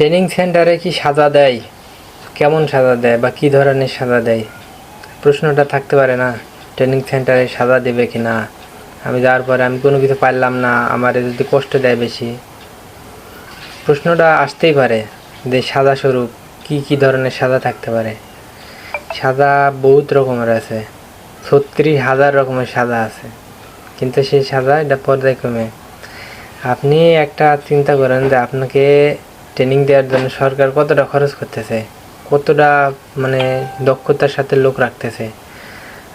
Training সেন্টারে কি সাজা দেয়? কেমন সাজা দেয় বা কী ধরনের সাজা দেয়? প্রশ্নটা থাকতে পারে না, ট্রেনিং সেন্টারে সাজা দেবে কি না? আমি যাওয়ার পরে আমি কোনো কিছু পারলাম না, আমার যদি কষ্ট দেয় বেশি। প্রশ্নটা আসতেই পারে যে সাদা স্বরূপ কী কী ধরনের সাদা থাকতে পারে? সাদা বহুত রকমের আছে, ছত্রিশ হাজার রকমের সাদা আছে। কিন্তু সেই সাদা এটা পর্যায়ক্রমে। আপনি একটা চিন্তা করেন যে আপনাকে ট্রেনিং দেওয়ার জন্য সরকার কতটা খরচ করতেছে? কতটা মানে দক্ষতার সাথে লোক রাখতেছে?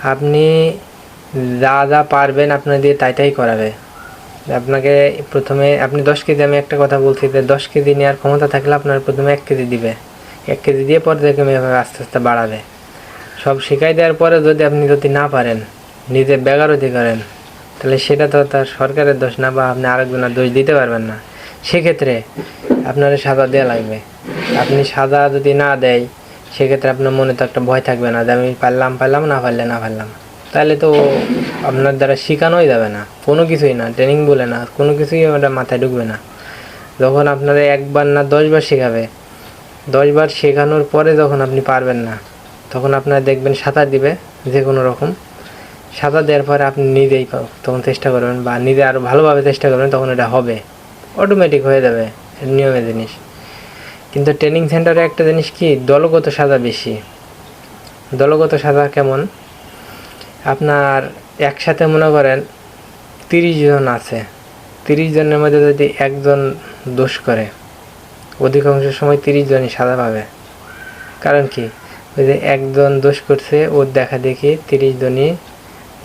আপনি যা যা পারবেন আপনার দিয়ে তাই তাই করাবে। আপনাকে প্রথমে, আপনি দশ কেজি, আমি একটা কথা বলছি যে দশ কেজি নেওয়ার ক্ষমতা থাকলে আপনার প্রথমে এক কেজি দিবে। এক কেজি দিয়ে পরে পর্যায়ক্রমে এভাবে আস্তে আস্তে বাড়াবে। সব শিখাই দেওয়ার পরে যদি আপনি যদি না পারেন, নিজে বেগারতি করেন, তাহলে সেটা তো তার সরকারের দোষ না বা আপনি আরেকজনের দোষ দিতে পারবেন না। সেক্ষেত্রে আপনার সাজা দেওয়া লাগবে। আপনি সাজা যদি না দেয়, সেক্ষেত্রে আপনার মনে তো একটা ভয় থাকবে না যে আমি পারলাম পারলাম, না পারলে না পারলাম। তাহলে তো আপনার দ্বারা শেখানোই যাবে না। কোনো কিছুই না ট্রেনিং বলে না, কোনো কিছুই ওটা মাথায় ঢুকবে না। যখন আপনারা একবার না দশবার শেখাবে, দশবার শেখানোর পরে যখন আপনি পারবেন না, তখন আপনারা দেখবেন সাঁতার দিবে যে কোনো রকম। সাঁতার দেওয়ার পরে আপনি নিজেই তখন চেষ্টা করবেন বা নিজে আরও ভালোভাবে চেষ্টা করবেন, তখন এটা হবে। অটোমেটিক হয়ে যাবে নিয়মের জিনিস। কিন্তু ট্রেনিং সেন্টারে একটা জিনিস কি? দলগত সাজা বেশি। দলগত সাজা কেমন? আপনার একসাথে মনে করেন তিরিশ জন আছে। তিরিশ জনের মধ্যে যদি একজন দোষ করে, অধিকাংশ সময় তিরিশ জনই সাজা পাবে। কারণ কি? ওই যে একজন দোষ করছে ওর দেখা দেখি তিরিশ জনই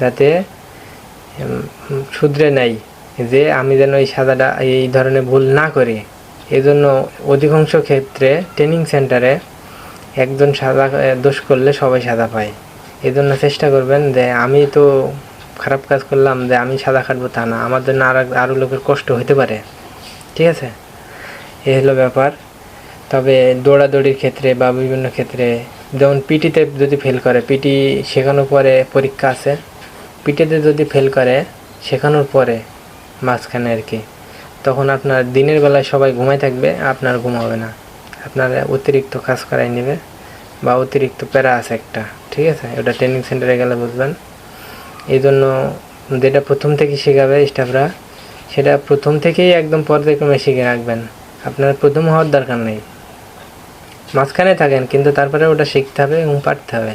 যাতে শুধরে নেয়। যে আমি যেন এই সাজাটা, এই ধরনের ভুল না করি। এই জন্য অধিকাংশ ক্ষেত্রে ট্রেনিং সেন্টারে একজন সাজা, দোষ করলে সবাই সাজা পায়। এই জন্য চেষ্টা করবেন যে, আমি তো খারাপ কাজ করলাম যে, আমি সাদা কাটবো তা না। আমার জন্য আর আরও লোকের কষ্ট হতে পারে। ঠিক আছে? এ হলো ব্যাপার। তবে দৌড়াদৌড়ির ক্ষেত্রে বা বিভিন্ন ক্ষেত্রে, যেমন পিটিতে যদি ফেল করে পিটি শেখানোর পরে পরীক্ষা আছে। পিটিতে যদি ফেল করে, শেখানোর পরে মাঝখানে আর কি। তখন আপনার দিনের বেলায় সবাই ঘুমাই থাকবে, আপনার ঘুমাবে না। আপনার অতিরিক্ত কাজ করাই নেবে বা অতিরিক্ত প্যারা আছে একটা, ঠিক আছে? ওটা ট্রেনিং সেন্টারে গেলে বুঝবেন। এই জন্য যেটা প্রথম থেকে শেখাবে স্টাফরা সেটা প্রথম থেকেই একদম পর্যায়ক্রমে শিখে রাখবেন। আপনার প্রথম হওয়ার দরকার নেই। মাঝখানে থাকেন, কিন্তু তারপরে ওটা শিখতে হবে এবং পারতে হবে।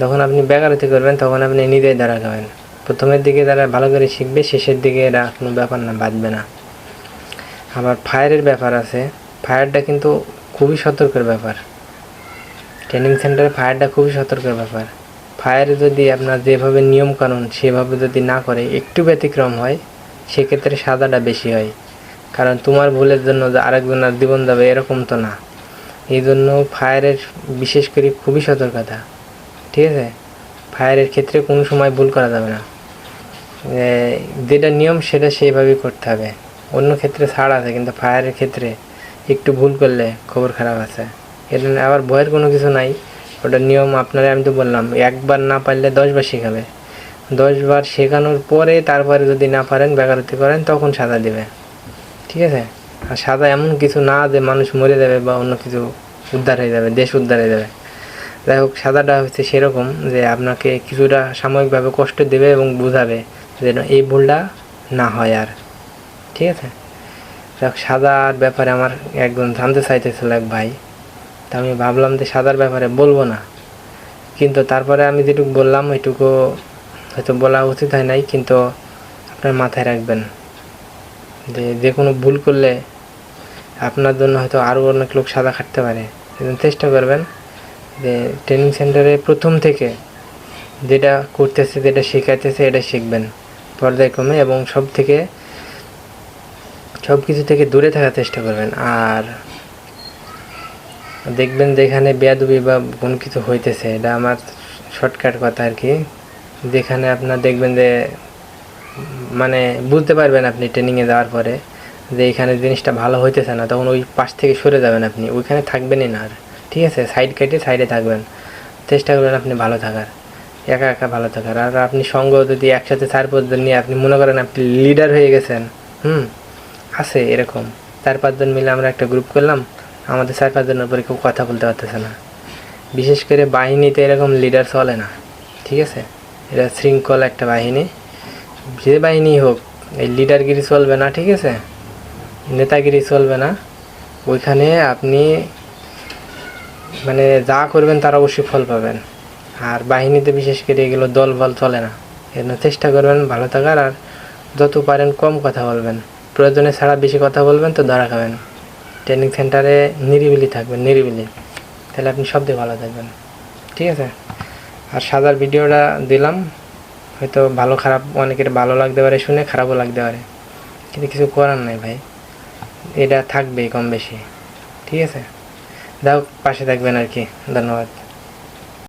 যখন আপনি বেকারতি করবেন, তখন আপনি নিজেই দাঁড়া খাবেন প্রথমের দিকে যারা ভালো করে শিখবে, শেষের দিকে এরা কোনো ব্যাপার না, বাঁচবে না। আবার ফায়ারের ব্যাপার আছে। ফায়ারটা কিন্তু খুবই সতর্কের ব্যাপার। ট্রেনিং সেন্টারে ফায়ারটা খুবই সতর্কের ব্যাপার। ফায়ারে যদি আপনার যেভাবে নিয়ম কানুন সেভাবে যদি না করে, একটু ব্যতিক্রম হয়, সেক্ষেত্রে সাদাটা বেশি হয়। কারণ তোমার ভুলের জন্য যে আরেকজনের জীবন যাবে এরকম তো না। এই জন্য ফায়ারের বিশেষ করে খুবই সতর্কতা। ঠিক আছে? ফায়ারের ক্ষেত্রে কোনো সময় ভুল করা যাবে না। যেটা নিয়ম সেটা সেইভাবেই করতে হবে। অন্য ক্ষেত্রে ছাড় আছে, কিন্তু ফায়ারের ক্ষেত্রে একটু ভুল করলে খবর খারাপ আছে। এর জন্য আবার ভয়ের কোনো কিছু নাই, ওটা নিয়ম আপনারা আমি তো বললাম, একবার না পারলে দশবার শেখাবে। দশবার শেখানোর পরে তারপরে যদি না পারেন বেকারতি করেন, তখন সাজা দেবে। ঠিক আছে? আর সাদা এমন কিছু না যে মানুষ মরে যাবে বা অন্য কিছু উদ্ধার হয়ে যাবে, দেশ উদ্ধার হয়ে যাবে। যাই হোক সাদাটা হচ্ছে সেরকম যে আপনাকে কিছুটা সাময়িকভাবে কষ্ট দেবে এবং বোঝাবে। যেন এই ভুলটা না হয় আর। ঠিক আছে? সাদার ব্যাপারে আমার একজন জানতে চাইতেছিল এক ভাই। তা আমি ভাবলাম যে সাদার ব্যাপারে বলব না। কিন্তু তারপরে আমি যেটুকু বললাম, ওইটুকু হয়তো বলা উচিত হয় নাই, কিন্তু আপনার মাথায় রাখবেন। যে যে কোনো ভুল করলে আপনার জন্য হয়তো আরও অনেক লোক সাদা খাটতে পারে। চেষ্টা করবেন যে ট্রেনিং সেন্টারে প্রথম থেকে যেটা করতেছে, যেটা শেখাইতেছে, এটা শিখবেন। পর্যায়ক্রমে এবং সব থেকে, সব কিছু থেকে দূরে থাকার চেষ্টা করবেন। আর দেখবেন যেখানে বেয়াদুবি বা কোনো কিছু হইতেছে, এটা আমার শর্টকাট কথা আর কি। যেখানে আপনার দেখবেন যে মানে বুঝতে পারবেন আপনি ট্রেনিংয়ে যাওয়ার পরে যে এখানে জিনিসটা ভালো হইতেছে না, তখন ওই পাশ থেকে সরে যাবেন আপনি। ওইখানে থাকবেনই না আর। ঠিক আছে? সাইড কেটে সাইডে থাকবেন। চেষ্টা করবেন আপনি ভালো থাকার। একা একা ভালো থাকার। আর আপনি সঙ্গ যদি একসাথে চার পাঁচজন নিয়ে আপনি মনে করেন আপনি লিডার হয়ে গেছেন, হুম, আছে এরকম। চার পাঁচজন মিলে আমরা একটা গ্রুপ করলাম, আমাদের চার পাঁচজনের উপরে কেউ কথা বলতে পারতেছে না। বিশেষ করে বাহিনীতে এরকম লিডার চলে না, ঠিক আছে? এটা শৃঙ্খল একটা বাহিনী। যে বাহিনী হোক, এই লিডারগিরি চলবে না, ঠিক আছে? নেতাগিরি চলবে না। ওইখানে আপনি মানে যা করবেন তার অবশ্যই ফল পাবেন। আর বাহিনীতে বিশেষ করে এগুলো দল বল চলে না। এর জন্য চেষ্টা করবেন ভালো থাকার আর যত পারেন কম কথা বলবেন। প্রয়োজনে ছাড়া বেশি কথা বলবেন তো ধরা খাবেন। ট্রেনিং সেন্টারে নিরিবিলি থাকবেন, নিরিবিলি। তাহলে আপনি সব দিয়ে ভালো থাকবেন। ঠিক আছে? আর সাদার ভিডিওটা দিলাম। হয়তো ভালো, খারাপ, অনেকের ভালো লাগতে পারে, শুনে খারাপও লাগতে পারে। কিন্তু কিছু করার নাই ভাই। এটা থাকবেই কম বেশি। ঠিক আছে? যাও পাশে থাকবেন আর কি। ধন্যবাদ।